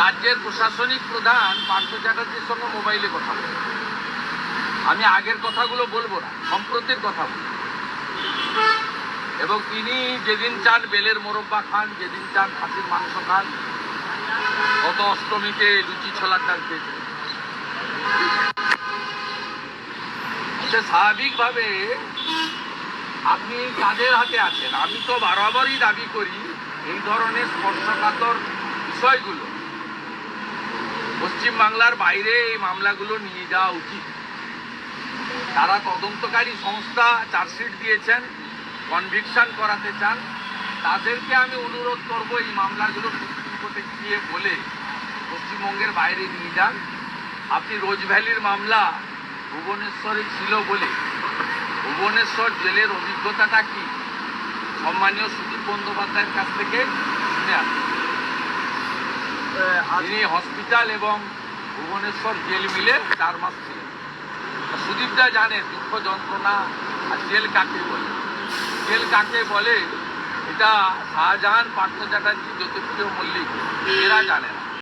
রাজ্যের প্রশাসনিক প্রধান পার্থ চ্যাটার্জির সঙ্গে মোবাইলে কথা বলে। আমি আগের কথাগুলো বলব না, সম্প্রতির কথা বলব। এবং তিনি যেদিন চান বেলের মোরব্বা খান, যেদিন চান খাসির মাংস খান, গত অষ্টমীতে লুচি ছোলার ডাল খেয়েছেন স্বাভাবিকভাবে আপনি কাদের হাতে আছেন? আমি তো বারবারই দাবি করি এই ধরনের স্পর্শকাতর বিষয়গুলো। পশ্চিমবাংলার বাইরে এই মামলাগুলো নিয়ে যাওয়া উচিত। তারা তদন্তকারী সংস্থা চার্জশিট দিয়েছেন কনভিকশন করাতে চান। তাদেরকে আমি অনুরোধ করব এই মামলাগুলো সুপ্রিম কোর্টে গিয়ে বলে পশ্চিমবঙ্গের বাইরে নিয়ে যান। আপনি রোজ ভ্যালির মামলা ভুবনেশ্বরে ছিল বলে। ভুবনেশ্বর জেলের অভিজ্ঞতাটা কি? সম্মানীয় সুদীপ বন্দ্যোপাধ্যায়ের কাছ থেকে শুনে আসুন তিনি হসপিটাল এবং ভুবনেশ্বর জেল মিলে চার মাস ছিলেন সুদীপদা জানে, দুঃখ যন্ত্রণা আর জেল কাকে বলে? জেল কাকে বলে? এটা শাহজাহান পার্থ চ্যাটার্জি, জ্যোতিপ্রিয় মল্লিক, এরা জানে না।